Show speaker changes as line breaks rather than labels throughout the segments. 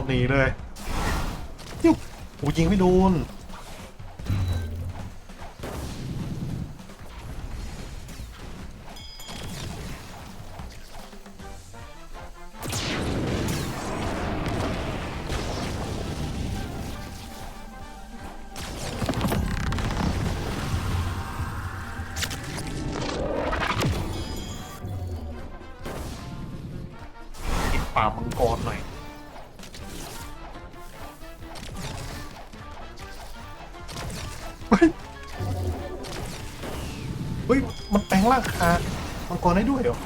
ตรหนีเลยยิ้วโอ้ยิงไม่โดน เฮ้ยเฮ้ย มันแปลงร่างคามังกรได้ด้วยเหรอ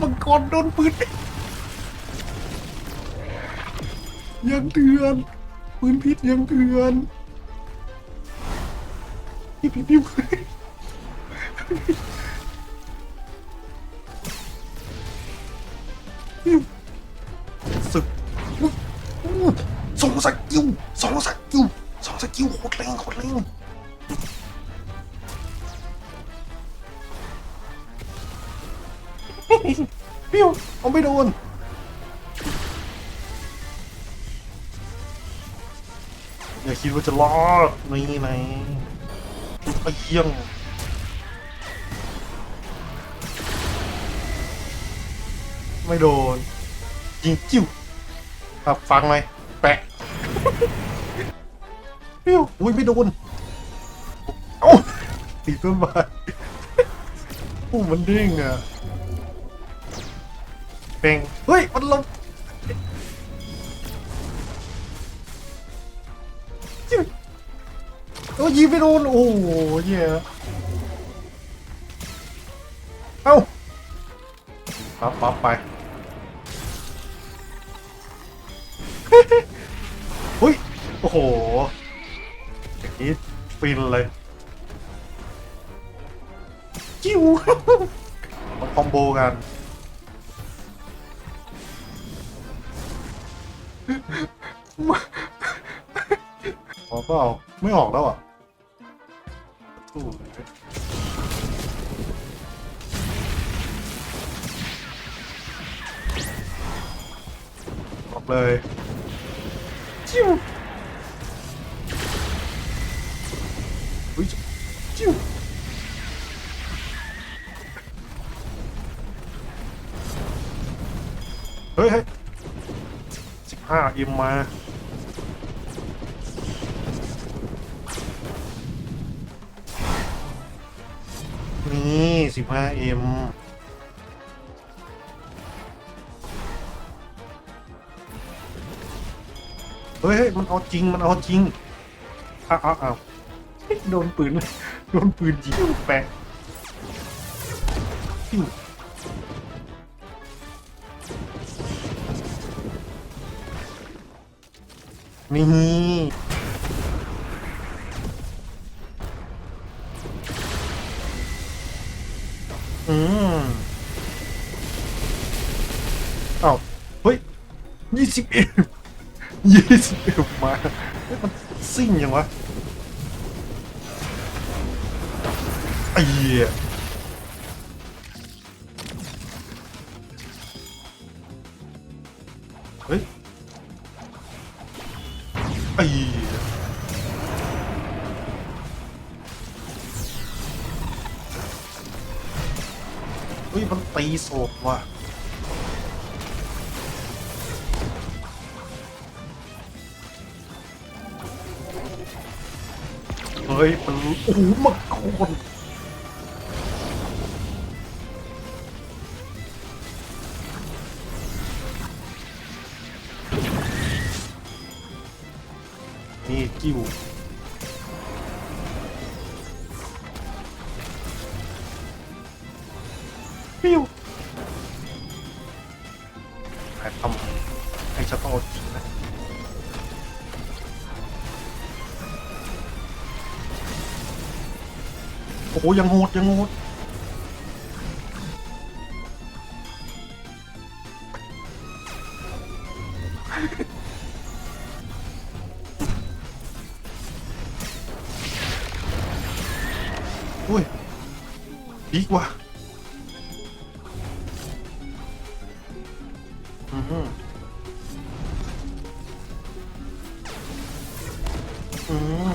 มังกรโดนปืนยังเถือนปืนพิษยังเถือนพี่พี่พี่ สึกสองสกิลสองสกิลสองสกิลโคตรแรงโคตรแรงปิ้วเอาไม่โดนอย่าคิดว่าจะรอดนี่ไงไอเหี้ยัง ไม่โดน ยิงจิ้วครับฟังไหมแปะเปี้วอุ้ยไม่โดนเอ้าตีต้นไม้โอ้มันเด้งอะเป่งเฮ้ย มันลงโอ้ยิงไม่โดนโอ้โหเหี้ยเอ้าปั๊บปั๊บไป เฮ้ย โอ้โหอย่างนี้ฟินเลยจิ้วมาคอมโบกันออกก็เอาไม่ออกแล้วอะตู้ออกเลย จิ้วอุ้ยจิ้วเฮ้ยเฮ้ยสิบห้าอิมมานี่สิบห้าเอ็ม เฮ้ยมันเอาจริงมันเอาจริงอ้าวอ้าวอ้าโดนปืนโดนปืนยิงแปะนี่อืมอ้าวเฮ้ยยี่สิบเอ็ม ยี่สิบเอ็มมาเฮ้ยมันซิ่งยังวะไอ้เหี้ยเฮ้ยไอ้เหี้ยเฮ้ยมันตีโศกว่ะ เฮ้ยมันโอ้โหมังกรนี่กิ้วปิ้ว โอ้โยังโหดยังโหดโอ้ยดีกว่าอือหืออือ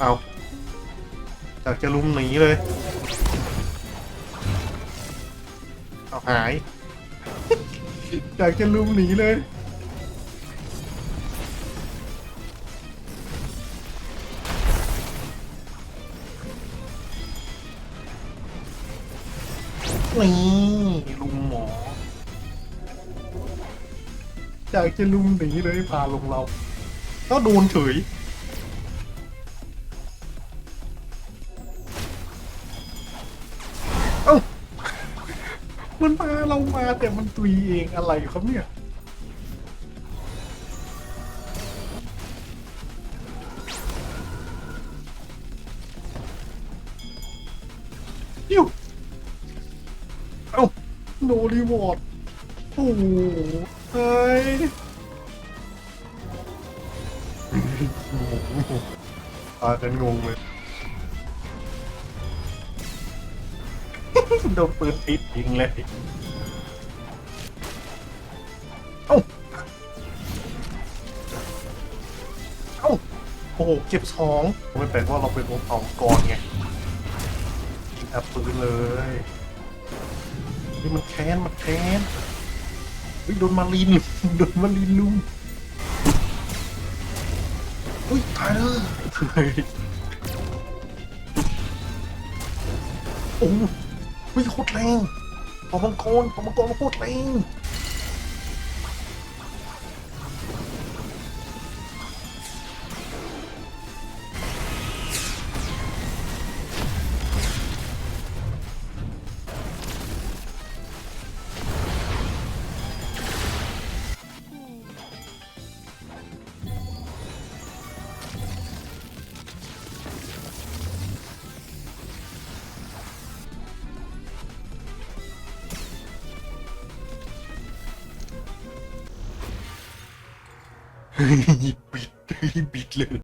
เอาอยากจะลุมหนีเลย เอาหาย อยากจะลุมหนีเลย นี่ลุมหมอ อยากจะลุมหนีเลยพาลงเรา ก็โดนเฉย มันมาเรามาแต่มันตุยเองอะไรครับเนี่ย ยิวเอ้าโนรีวอร์ด โอ้โหเฮ้ยพากันงงเลย โดนปืนติดยิงเลยเอ้าเอ้าโอ้โหเก็บสองไม่เป็นว่าเราเป็นวงเอากรไงยิงอับปืนเลยนี่มันแค้นมันแค้นเฮ้ยโดนมาลินโดนมาลินลุงอุ้ยตายเลยเฮ้ยโอ้ โหเฮ้ยโคตรแรงปอมังกรปอมังกรมันโคตรแรง เ